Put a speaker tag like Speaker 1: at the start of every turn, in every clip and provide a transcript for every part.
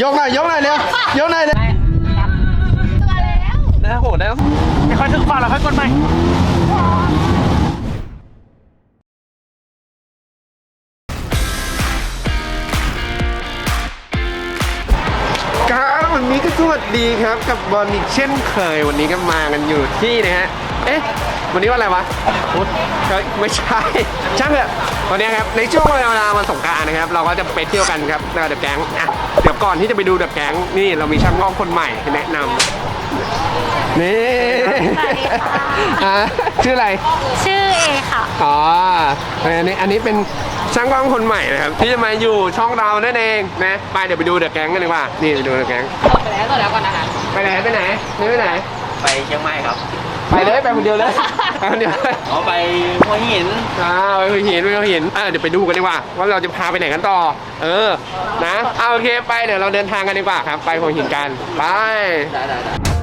Speaker 1: ยกหน่อยยกหน่อยเร็วยกหน่อยเร็ว
Speaker 2: นะโหแล้ว
Speaker 3: ไม่ค่อยถึงฝั่งแล้วค่อยกดใหม่
Speaker 2: ครับวันนี้ก็สวัสดีครับ กับบอลอีกเช่นเคยวันนี้ก็มากันอยู่ที่นะฮะเอ๊ะวันนี้ว่าอะไรวะพุธเฮ้ยไม่ใช่ช่างเถอะวันนี้ครับในช่วงเวลาวันสงกรานต์นะครับ เราก็จะไปเที่ยวกันครับเดอะแก๊งอะ เดี๋ยวก่อนที่จะไปดูเดอะแก๊งนี่เรามีช่างกล้องคนใหม่แนะนำนี่อะชื่ออะไร
Speaker 4: ชื่อเอค่ะ
Speaker 2: อ๋ออันนี้อันนี้เป็นช่างกล้องคนใหม่นะครับที่จะมาอยู่ช่องเรานั่นเองนะไปเดี๋ยวไปดูเดอะแก๊งกันดีกว่านี่ไปดูเดอะแก๊ง
Speaker 4: ไปแล้วต่อแล้วก่อนนะคะ
Speaker 2: ไปไหนไปไหนนี่ไปไหน
Speaker 3: ไปเชียงใหม่ครับ
Speaker 2: ไปเลยไปคนเดียวเลยไปคนเดียวเลย
Speaker 3: อ๋อไปหัวหิน
Speaker 2: อ่าไปหัวหินไปหัวหินอ่าเดี๋ยวไปดูกันดีกว่าว่าเราจะพาไปไหนกันต่อ เออนะเอาโอเคไปเดี๋ยวเราเดินทางกันดีกว่าครับ ไปหัวหินกันไป
Speaker 3: ได้ได้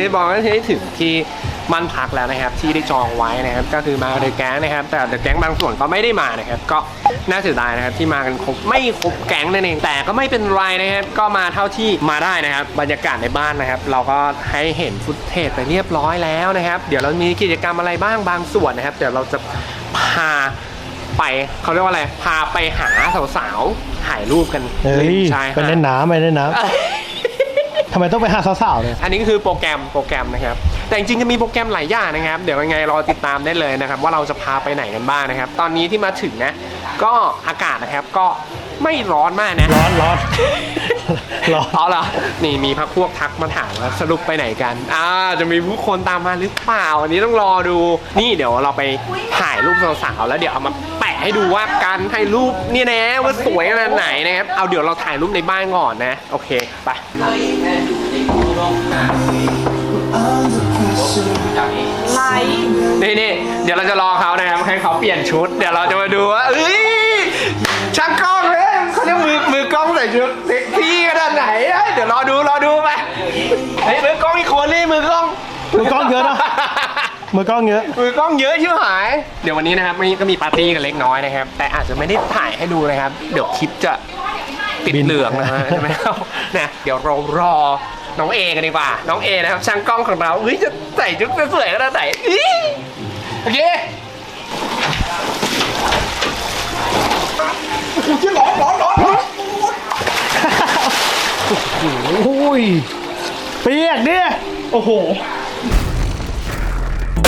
Speaker 2: นนี้บอกว่าที่ถึงที่มันพักแล้วนะครับที่ได้จองไว้นะครับก็คือมาเดอะแก๊งนะครับ แต่เดอะแก๊งบางส่วนก็ไม่ได้มานะครับ ก็น่าเสียดายนะครับที่มากันครบไม่ครบแก๊งนั่นเองแต่ก็ไม่เป็นไรนะครับ ก็มาเท่าที่มาได้นะครับ บรรยากาศในบ้านนะครับ เราก็ให้เห็นฟุตเทจไปเรียบร้อยแล้วนะครับ เดี๋ยวเรามีกิจกรรมอะไรบ้างบางส่วนนะครับ เดี๋ยวเราจะพาไปเขาเรียกว่าอะไรพาไปหาสาวๆถ่ายรูปกัน
Speaker 1: เฮ้ย
Speaker 2: ใช่
Speaker 1: ไปเล่นน้ำไปเล่นน้ำ ทำไมต้องไปหาสาวๆเนี่ย
Speaker 2: อันนี้ก็คือโปรแกรมโปรแกรมนะครับ แต่จริงๆจะมีโปรแกรมหลายอย่างนะครับ เดี๋ยวยังไงรอติดตามได้เลยนะครับ ว่าเราจะพาไปไหนกันบ้างนะครับ ตอนนี้ที่มาถึงนะ ก็อากาศนะครับก็ไม่ร้อนมากนะ
Speaker 1: ร้อนร้อน ร้อน
Speaker 2: เอาเหรอนี่มีพักพวกทักมาถามว่าสรุปไปไหนกัน อ่า จะมีผู้คนตามมาหรือเปล่า อันนี้ต้องรอดู นี่เดี๋ยวเราไปถ่ายรูปสาวๆแล้วเดี๋ยวเอามาแปะ ให้ดูว่าการถ่ายรูปเนี่ยนะว่าสวยขนาดไหนนะครับ เอาเดี๋ยวเราถ่ายรูปในบ้านก่อนนะ โอเค ไป
Speaker 4: ไล
Speaker 2: นี่นี่เดี๋ยวเราจะรอเขานะครับให้เขาเปลี่ยนชุด เดี๋ยวเราจะมาดูว่าเอ้ยช่างกล้องเลยเขาจะมือมือกล้องใส่ชุดเซ็กซี่ขนาดไหนเอ้ยเดี๋ยวรอดูรอดูไปเฮ้ยมือกล้องอีกคนนี่มือกล้อง
Speaker 1: มือกล้องเยอะนะ มือกล้องเยอะ
Speaker 2: มือกล้องเยอะชิบหาย เดี๋ยววันนี้นะครับมีก็มีปาร์ตี้กันเล็กน้อยนะครับ แต่อาจจะไม่ได้ถ่ายให้ดูนะครับ เดี๋ยวคลิปจะติด
Speaker 1: บิน
Speaker 2: เหลืองนะฮะใช่ไหมครับนะเดี๋ยวเรารอน้องเอกันดีกว่า น้องเอนะครับช่างกล้องของเราเฮ้ยจะใส่ชุดสวยๆขนาดไหนอี้โอเค
Speaker 1: โอ้ยเปียกเนี่ยโอ้โห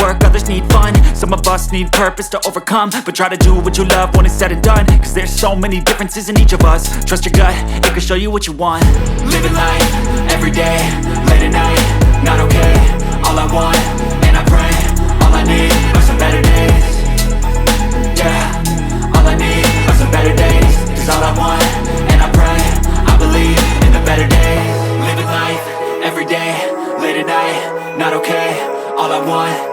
Speaker 5: work, others need fun. Some of us need purpose to overcome But try to do what you love when it's said and done. Cause there's so many differences in each of us. Trust your gut, it can show you what you want. Living life, everyday, late at night, not okay. All I want, and I pray, all I need are some better days. Yeah, all I need are some better days. Cause all I want, and I pray, I believe in the better days. Living life, everyday, late at night, not okay. All I want,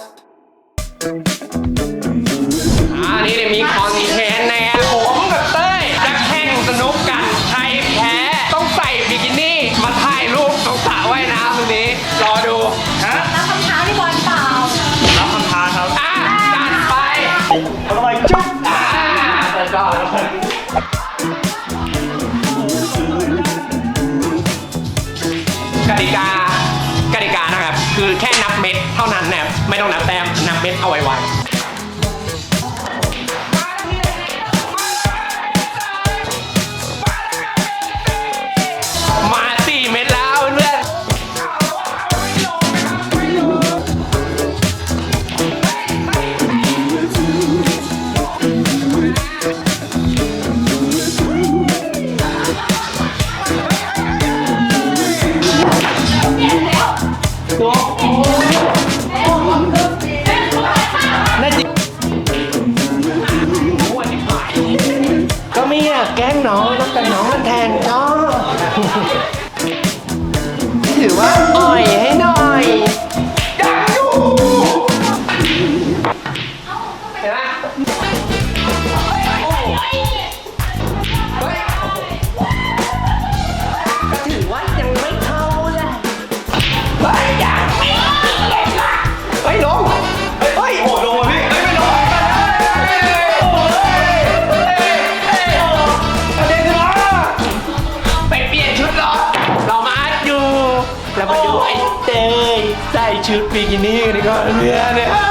Speaker 2: ชุด
Speaker 4: บิ
Speaker 2: กินี่นี่ก็เนื้อเนี่
Speaker 3: ย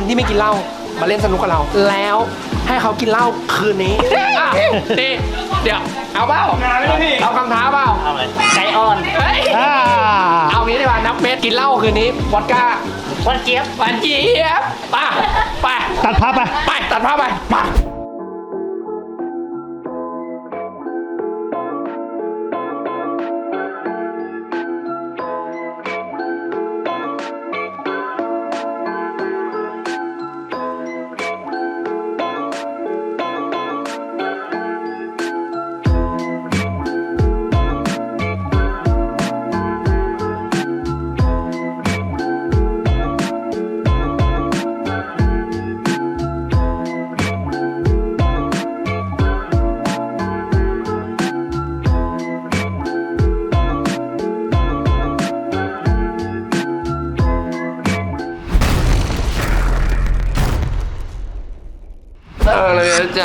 Speaker 2: คนที่ไม่กินเหล้ามาเล่นสนุกกับเรา แล้วให้เขากินเหล้าคืนนี้อะนี่เดี๋ยวเอาเปล่า
Speaker 3: งานไม่ได้พี่
Speaker 2: เอาคำท้าเปล่า
Speaker 3: เอาไหมไก่อ่อน
Speaker 2: เฮ้ย
Speaker 1: อ่า
Speaker 2: เอางี้ดีกว่านับเม็ดกินเหล้าคืนนี้วอดก้า
Speaker 3: วันเจี๊ยบ
Speaker 2: หวานเจี๊ยบไป่ะไป
Speaker 1: ตัดภาพไป
Speaker 2: ไปตัดผ้าพไปไป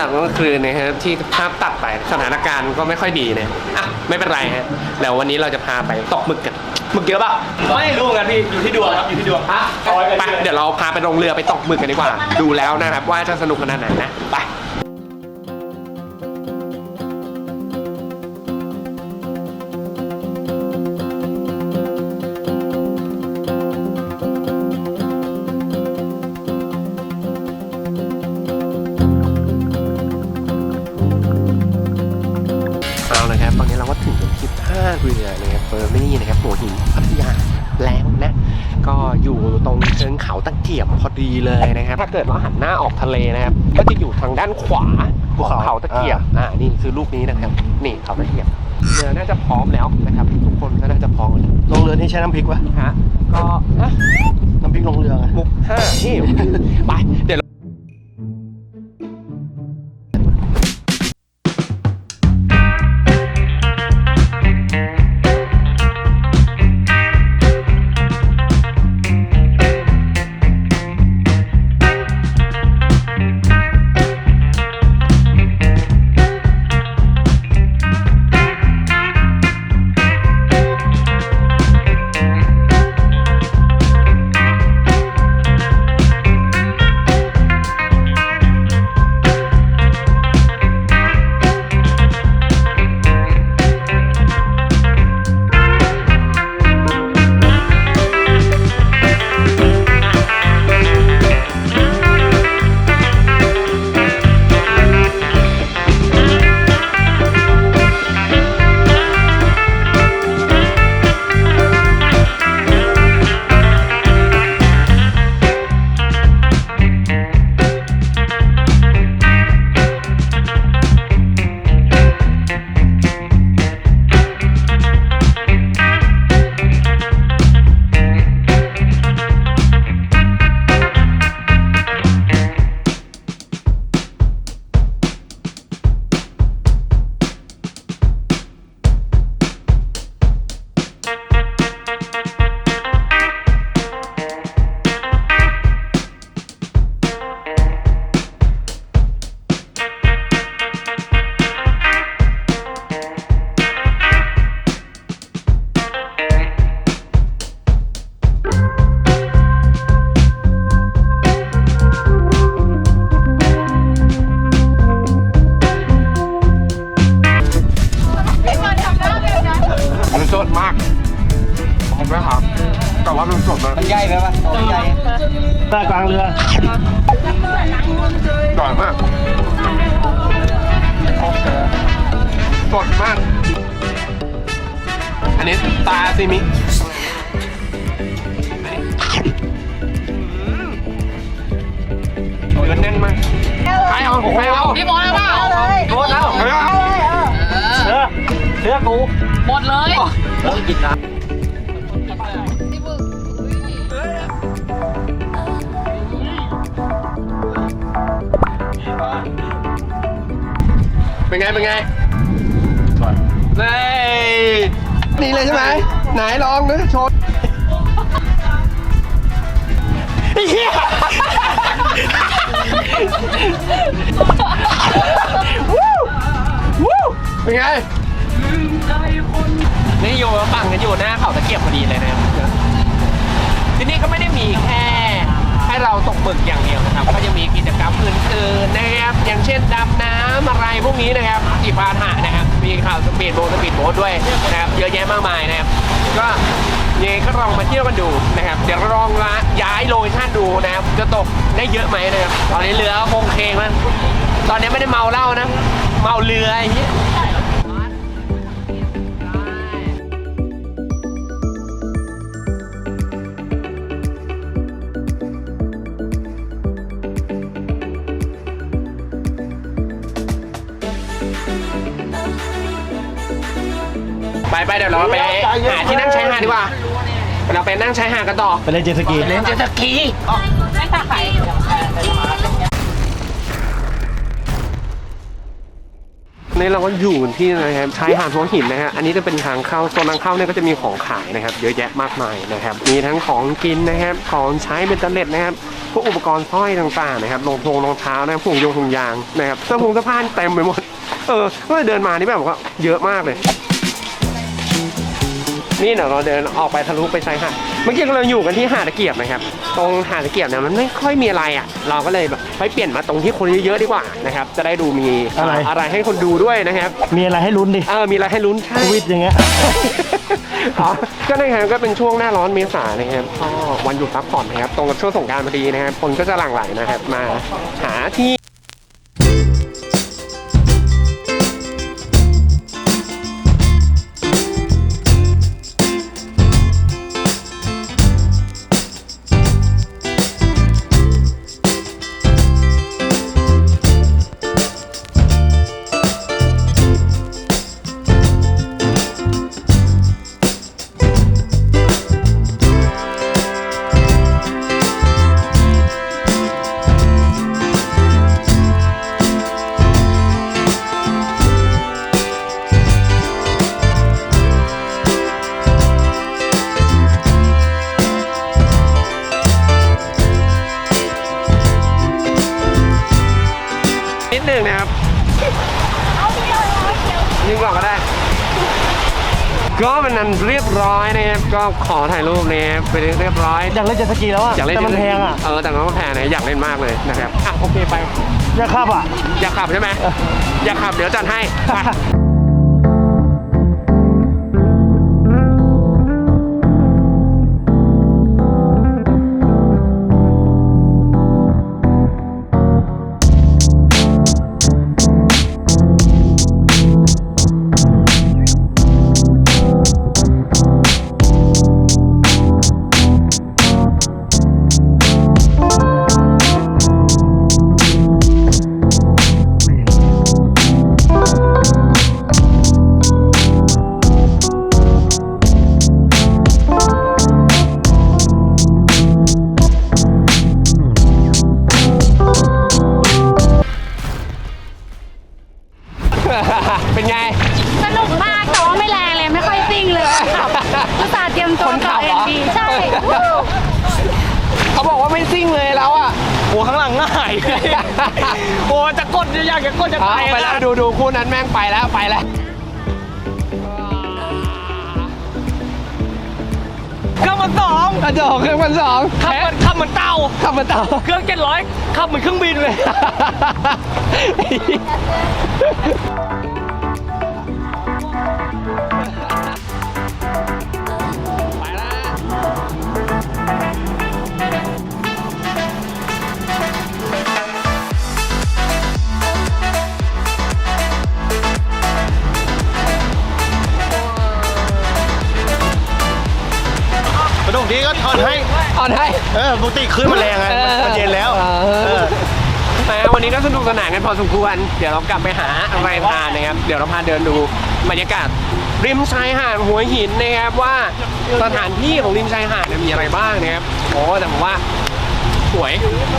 Speaker 2: ากเมื่อคืนนะครับที่ภาพตัดไปสถานการณ์ก็ไม่ค่อยดีนะอะไม่เป็นไรฮะแล้ววันนี้เราจะพาไปตกหมึกกันหมึกเยอะเปล่า
Speaker 3: ไม่รู้เหมือนกันพี่อยู่ที่ดวงครับอยู่ที่ดวง
Speaker 2: ฮะ
Speaker 3: เอาไว้ไป
Speaker 2: ไป
Speaker 3: เรื่อย
Speaker 2: เดี๋ยวเราพาไปลงเรือไปตกหมึกกันดีกว่า ดูแล้วนะครับว่าจะสนุกขนาดไหนนะ่าคุณเรือนะครับเฟอร์มินี่นะครับหัวหินพัทยาแล้วนะ ก็อยู่ตรงเชิงเขาตะเกียบพอดีเลยนะครับ ถ้าเกิดเราหันหน้าออกทะเลนะครับ ก็จะอยู่ทางด้านขวาของเขาตะเกียบอ่านี่คือลูกนี้นะครับ นี่เขาตะเกียบเรือน่าจะพร้อมแล้วนะครับ ทุกคนก็น่าจะพร้อมล
Speaker 1: งเรือที่ใช้น้ำพริกวะ
Speaker 2: ฮะก็
Speaker 1: น้ำพริกลงเรือ
Speaker 2: มุกห้านี่ไปเดี๋ยว มันสดเลย
Speaker 3: มันใหญ่ไปปะมันใหญ่
Speaker 1: หน้ากลางเรือ
Speaker 2: อร่อยมากสดมาก อันนี้ตาซิมิเนื้อแน่นมากใครเอาใครเอา
Speaker 4: พี่บอลแล้วเปล่า
Speaker 3: โคตรแล้ว
Speaker 2: ใครเอา
Speaker 3: เชื่อเชื่อกู
Speaker 4: หมดเลย
Speaker 3: เลิกกินนะ
Speaker 2: เป็นไง เป็นไงนี่นี่เลยใช่ไหม ไหนลองดูโชว์ไอ้เหี้ยวู้วู้เป็นไง นี่อยู่ฝั่งกันอยู่หน้าเขาตะเกียบพอดีเลยนะครับที่นี่ก็ไม่ได้มีแค่ ให้เราตกหมึกอย่างเดียวนะครับ ก็ยังมีกิจกรรมอื่นๆนะครับ อย่างเช่นดำน้ำอะไรพวกนี้นะครับจีพาหะนะครับ มีข่าวสปีดโบ๊ทสปีดโบ๊ทด้วยนะครับ เยอะแยะมากมายนะครับ ก็ยังก็ลองมาเที่ยวกันดูนะครับ เดี๋ยวลองละย้ายโลเคชั่นดูนะครับ จะตกได้เยอะไหมนะครับ ตอนนี้เรือก็คงเคงมั้ตอนนี้ไม่ได้เมาเหล้านะ เมาเรือไอ้เหี้ย ไปไปเดี๋ยวเราไปหาที่นั่งชายหาดดีกว่าเราไปนั่งชายหาดกันต่อ
Speaker 1: ไปเล่นเจ็ตสกี
Speaker 2: เล่นเจ็ตสกี
Speaker 4: ไม่ตาไข่
Speaker 2: นี่เราก็อยู่ที่นะครับชายหาดหัวหินนะฮะอันนี้จะเป็นทางเข้าโซนทางเข้าเนี่ยก็จะมีของขายนะครับเยอะแยะมากมายนะครับมีทั้งของกินนะครับของใช้เบนเตอร์เล็ตนะครับพวกอุปกรณ์สร้อยต่างๆนะครับรองทงรองเท้านะครับผงยงถุงยางนะครับเสื้อผงเสื้อผ้าเต็มไปหมดเออเมื่อเดินมานี่แบบว่าเยอะมากเลย นี่เดี๋ยวเราเดินออกไปทะลุไปชายหาดเมื่อกี้เราอยู่กันที่หาดตะเกียบนะครับ ตรงหาดตะเกียบเนี่ยมันไม่ค่อยมีอะไรอะ เราก็เลยแบบไปเปลี่ยนมาตรงที่คนเยอะๆดีกว่านะครับ จะได้ดูมีอะไรให้คนดูด้วยนะครับ
Speaker 1: มีอะไรให้ลุ้นดิ
Speaker 2: เออมีอะไรให้ลุ้นใช่
Speaker 1: สวิตช์อย่างเงี้ย
Speaker 2: อ๋อก็นะครับก็เป็นช่วงหน้าร้อนเมษานะครับก็วันหยุดพักผ่อนนะครับ ตรงกับช่วงสงกรารพอดีนะครับ คนก็จะหลั่งไหลนะครับ มาหาที่ ถ่ายรูปนะครับไปเรียบร้อย
Speaker 1: อยากเล่นเจ็ตสกีแล้วอะ
Speaker 2: อยากเล่น
Speaker 1: แต่มันแพงอะ
Speaker 2: เออแต่มันแพงนะอยากเล่นมากเลยนะครับอะโอเคไป
Speaker 1: อยากขับอะ
Speaker 2: อยากขับใช่ไหมอยากขับเดี๋ยวจัดให้ไป
Speaker 4: ตส่าห์เตรียมตัว
Speaker 2: คนขั
Speaker 4: ต่อบเอ
Speaker 2: เหรอ
Speaker 4: งดีใช่
Speaker 2: เขาบอกว่าไม่ซิ่งเลยแล้วอะ
Speaker 3: หัวข้างหลังง่าย โอ้จะกดอยากจะกดจะ
Speaker 2: เอา
Speaker 3: ตาย
Speaker 2: ไปแล้วดูดูคู่นั้นแม่งไปแล้วไปแล้ว
Speaker 3: เครื่องมันสอง
Speaker 2: กระจกเครื่องพันสอง
Speaker 3: ขับเหมือนขับเหมือนเต่า
Speaker 2: ขับมาต่อ
Speaker 3: เครื่องเจ็ดร้อยขับเหมือนเครื่องบินเลย
Speaker 1: สนุกดีก็ถอนให้
Speaker 2: เอาได้
Speaker 1: เออปกติขึ้นมาแรงไงมันเย็นแล้ว
Speaker 2: เอ
Speaker 1: เอ
Speaker 2: อ
Speaker 1: อ
Speaker 2: แต่วันนี้ก็สนุกสนานกันพอสมควร เดี๋ยวเรากลับไปหาอะไรทานนะครับ เดี๋ยวเราพาเดินดูบรรยากาศริมชายหาดหัวหินนะครับว่าสถานที่ของริมชายหาดเนี่ยมีอะไรบ้างนะครับโอ้แต่ผมว่าสวย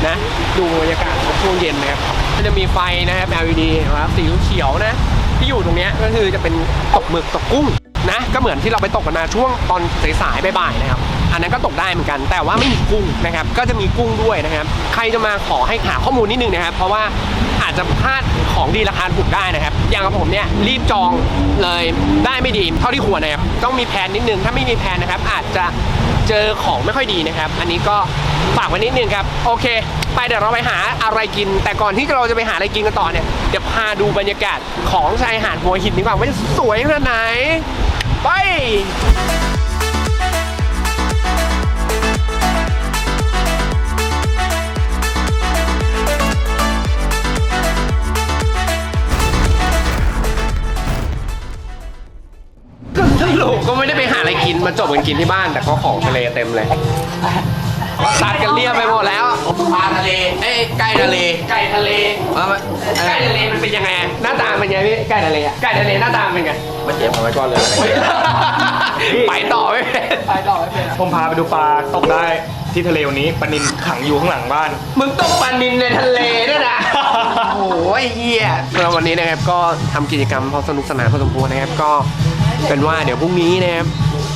Speaker 2: นะดูบรรยากาศช่วงเย็นนะครับมันจะมีไฟนะครับ LED นะครับสีเขียวนะ ที่อยู่ตรงเนี้ยก็คือจะเป็นตกหมึกตกกุ้งนะก็เหมือนที่เราไปตกกันมาช่วงตอนสายๆบ่ายๆนะครับ อันนั้นก็ตกได้เหมือนกัน แต่ว่าไม่มีกุ้งนะครับก็จะมีกุ้งด้วยนะครับใครจะมาขอให้หาข้อมูลนิดนึงนะครับ เพราะว่าอาจจะพลาดของดีราคาถูกได้นะครับ อย่างผมเนี่ยรีบจองเลยได้ไม่ดีเท่าที่ควรนะครับต้องมีแผนนิดนึงถ้าไม่มีแผนนะครับ อาจจะเจอของไม่ค่อยดีนะครับ อันนี้ก็ฝากไว้นิดนึงครับโอเค ไปเดี๋ยวเราไปหาอะไรกิน แต่ก่อนที่เราจะไปหาอะไรกินกันต่อเนี่ยเดี๋ยวพาดูบรรยากาศของชายหาดหัวหินดีกว่าว่าจะสวยขนาดไหนไป มาจบกันกินที่บ้าน แต่ก็ของทะเลเต็มเลยตัดกันเรียบไปหมดแล้ว
Speaker 6: ปลาทะเล เอ้ยไก่ทะเล
Speaker 2: ไก่ทะเล
Speaker 6: มามา
Speaker 2: ไก่ทะเลมันเป็นยังไง หน้าตาเป็นไงพี่ไก่ทะเลอะไก่ทะเลหน้าตาเป็นไง
Speaker 6: มาเจ็บเอาไว้ก่อนเลย
Speaker 2: ไปต่อไม่เป็นไปต่อไม่เป็น
Speaker 3: ผมพาไปดูปลาตกได้ที่ทะเลวันนี้ปลานินขังอยู่ข้างหลังบ้าน
Speaker 2: มึงต้องปลานินในทะเลด้วยนะ โอ้ยเฮียสำหรับวันนี้นะครับก็ทำกิจกรรมพอสนุกสนานพอสมควรนะครับก็เป็นว่าเดี๋ยวพรุ่งนี้นะครับ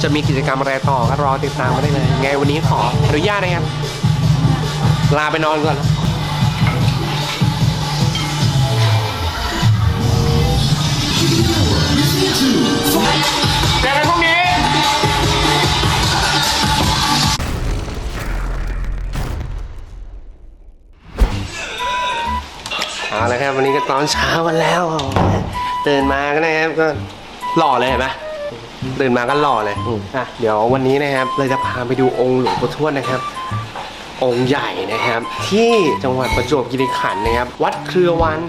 Speaker 2: จะมีกิจกรรมอะไรต่อก็รอติดตามมาได้เลยไงวันนี้ขออนุญาตนะครับ ลาไปนอนก่อนเจอกันพรุ่งนี้เอาละครับวันนี้ก็ตอนเช้ากันแล้วตื่นมาก็นะครับก็หล่อเลยเห็นไหม ตื่นมาก็หล่อเลยอะเดี๋ยววันนี้นะครับเราจะพาไปดูองค์หลวงปู่ทวดนะครับ องค์ใหญ่นะครับ ที่จังหวัดประจวบคีรีขันธ์นะครับ วัดเครือวัน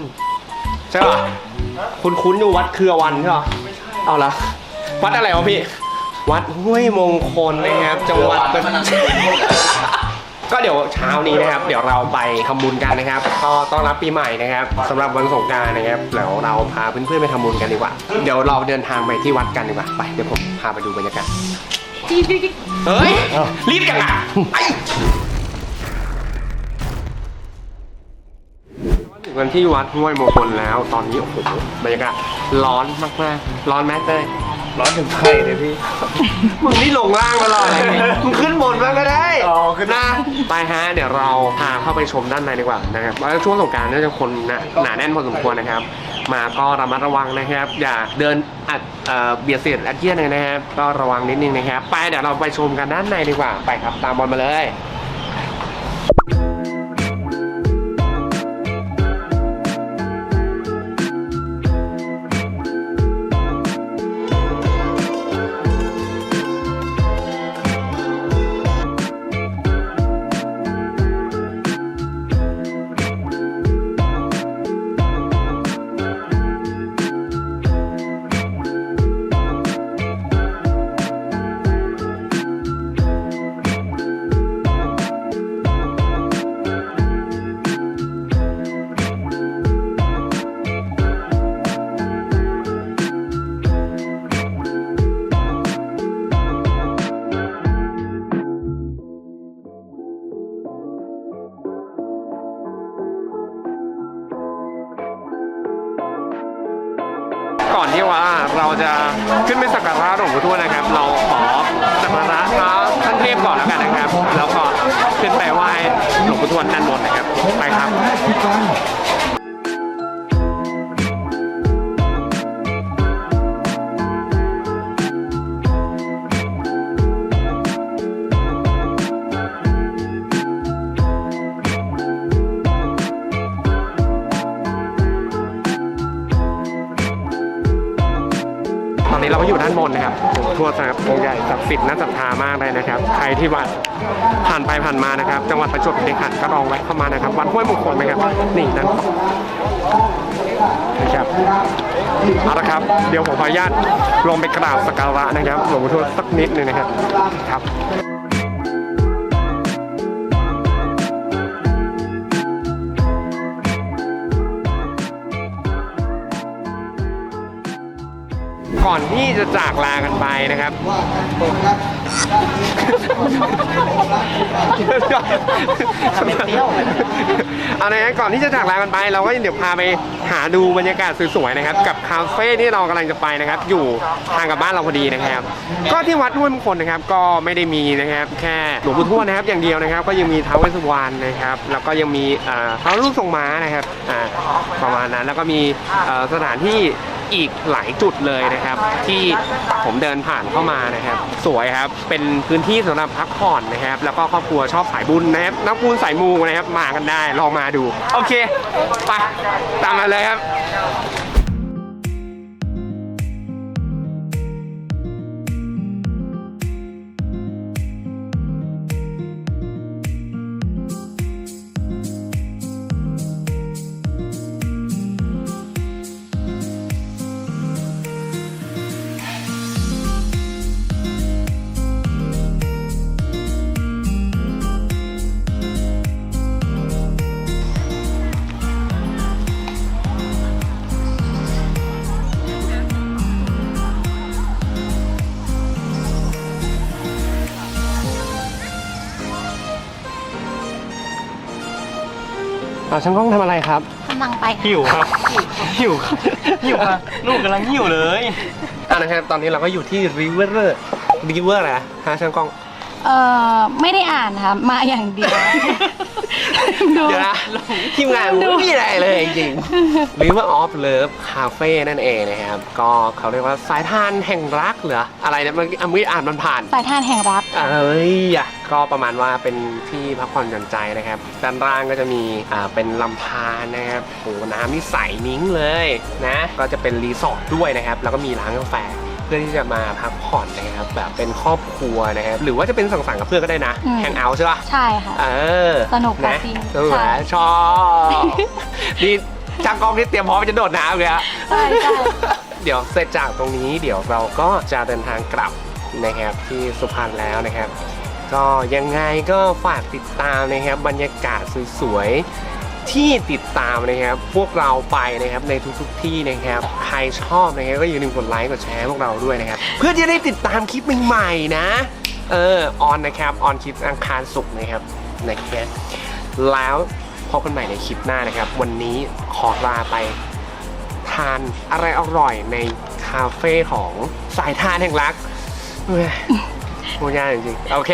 Speaker 2: ใช่ป่ะคุณคุ้นๆอยู่วัดเครือวันใช่ป่ะเอาละวัดอะไรวะพี่ วัดห้วยมงคลนะครับ จังหวัดประจวบ ก็เดี๋ยวเช้านี้นะครับ เดี๋ยวเราไปทำบุญกันนะครับก็ต้อนรับปีใหม่นะครับสำหรับวันสงกรารนะครับเดี๋ยวเราพาเพื่อนๆไปทำบุญกันดีกว่า เดี๋ยวเราเดินทางไปที่วัดกันดีกว่าไปเดี๋ยวผมพาไปดูบรรยากาศเฮ้ยรีบจังอะไอ้ถึงกันที่วัดห้วยมงคลแล้ว ตอนนี้โอ้โหบรรยากาศร้อนมากๆร้อนไหมเต้ย
Speaker 3: ร้อนถึงไข่เลยพี่
Speaker 2: มึงนี่ลงล่างตลอดเลยมึงขึ้นบนบ้างก็ได้
Speaker 3: อ๋อขึ้น
Speaker 2: นะไปฮะเดี๋ยวเราพาเข้าไปชมด้านในดีกว่านะครับว่าช่วงสงกรารน่าจะคนหนาหนาแน่นพอสมควรนะครับ มาก็ระมัดระวังนะครับ อย่าเดินอัดเอ่อเบียดเสียดอัดเยียดเลยนะครับ ก็ระวังนิดนึงนะครับ ไปเดี๋ยวเราไปชมกันด้านในดีกว่า ไปครับตามบอลมาเลย อนนี้เราก็อยู่ด้านบนนะครับหลวงปู่ทวดนะครับองค์ใหญ่ศักดิ์สิทธิ์น่าศรัทธามากเลยนะครับ ใครที่วัดผ่านไปผ่านมานะครับ จังหวัดประจวบคีรีขันธ์ก็ลองแวะเข้ามานะครับ วัดห้วยมงคลนะครับนี่นั่นนะครับเอาละครับ เดี๋ยวผมขออนุญาตลงไปกราบสักการะนะครับหลวงปู่ทวดสักนิดหนึงนะครับครับ ก่อนที่จะจากลากันไปนะครับเอาละก่อนที่จะจากลากันไป เราก็เดี๋ยวพาไปหาดูบรรยากาศสวยๆนะครับ กับคาเฟ่ที่เรากำลังจะไปนะครับ อยู่ทางกับบ้านเราพอดีนะครับ ก็ที่วัดห้วยมงคลนะครับ ก็ไม่ได้มีนะครับ แค่หลวงปู่ทวดนะครับ อย่างเดียวนะครับ ก็ยังมีท้าวเวสสุวรรณนะครับ แล้วก็ยังมีเอ่อพระรูปทรงม้านะครับประมาณนั้นแล้วก็มีสถานที่ อีกหลายจุดเลยนะครับ ที่ผมเดินผ่านเข้ามานะครับ สวยครับเป็นพื้นที่สำหรับพักผ่อนนะครับ แล้วก็ครอบครัวชอบสายบุญนะครับนักบุญสายมูนะครับมากันได้ลองมาดู โอเค ไปตามมาเลยครับ อาช่างกล้องทำอะไรครับ
Speaker 4: กำลังไป
Speaker 3: หิวครับ หิวครับหิวครับลูกกำลังหิวเลย
Speaker 2: อ่านะครับตอนนี้เราก็อยู่ที่ River River อะไรนะฮะช่างกล้อง
Speaker 4: เอ่อไม่ได้อ่านค่ะมาอย่างเดียวดู
Speaker 2: เดี๋ยวนะทีมงานผมไม่มีอะไรเลยจริงๆ River of Love Cafe นั่นเองนะครับ ก็เขาเรียกว่าสายทานแห่งรักเหรอ อะไรนะเมื่อกี้อะเมื่อกี้อ่านมันผ่าน
Speaker 4: สายทานแห่งรัก
Speaker 2: เอ้ยอะก็ประมาณว่าเป็นที่พักผ่อนหย่อนใจนะครับ ด้านล่างก็จะมีอ่าเป็นลำธารนะครับโอ้น้ำนี่ใสมิ้งเลยนะ ก็จะเป็นรีสอร์ทด้วยนะครับ แล้วก็มีร้านกาแฟเพื่อที่จะมาพักผ่อนนะครับแบบเป็นครอบครัวนะครับหรือว่าจะเป็นสังสรรค์กับเพื่อนก็ได้นะ
Speaker 4: อืม
Speaker 2: แฮงเอาท์ใช่ปะ
Speaker 4: ใช่ค่ะ
Speaker 2: เออ
Speaker 4: สนุก
Speaker 2: นะ
Speaker 4: จริง
Speaker 2: สนุก
Speaker 4: ใช่
Speaker 2: นะชอบ นี่จ้างกล้องที่เตรียมพร้อมจะโดดน้ำเลยอะ
Speaker 4: ใช่ใช่
Speaker 2: เดี๋ยวเสร็จจากตรงนี้เดี๋ยวเราก็จะเดินทางกลับนะครับที่สุพรรณแล้วนะครับ ก็ยังไงก็ฝากติดตามนะครับบรรยากาศสวยๆ ที่ติดตามนะครับ พวกเราไปนะครับในทุกๆที่นะครับ ใครชอบนะครับก็อย่าลืมกดไลค์กดแชร์พวกเราด้วยนะครับ เพื่อจะได้ติดตามคลิปใหม่ๆนะ เออออนนะครับออนคลิปอังคารศุกร์นะครับนะครับแล้วพบกันใหม่ในคลิปหน้านะครับ วันนี้ขอลาไปทานอะไรอร่อยในคาเฟ่ของสายทานแห่งรักเฮ้ยพูดยากจริงๆ โอเค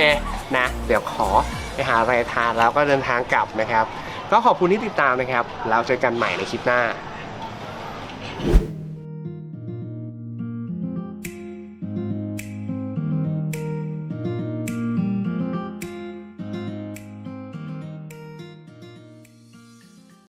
Speaker 2: นะ เดี๋ยวขอไปหาอะไรทานแล้วก็เดินทางกลับนะครับ ก็ขอบคุณที่ติดตามนะครับ แล้วเจอกันใหม่ในคลิปหน้า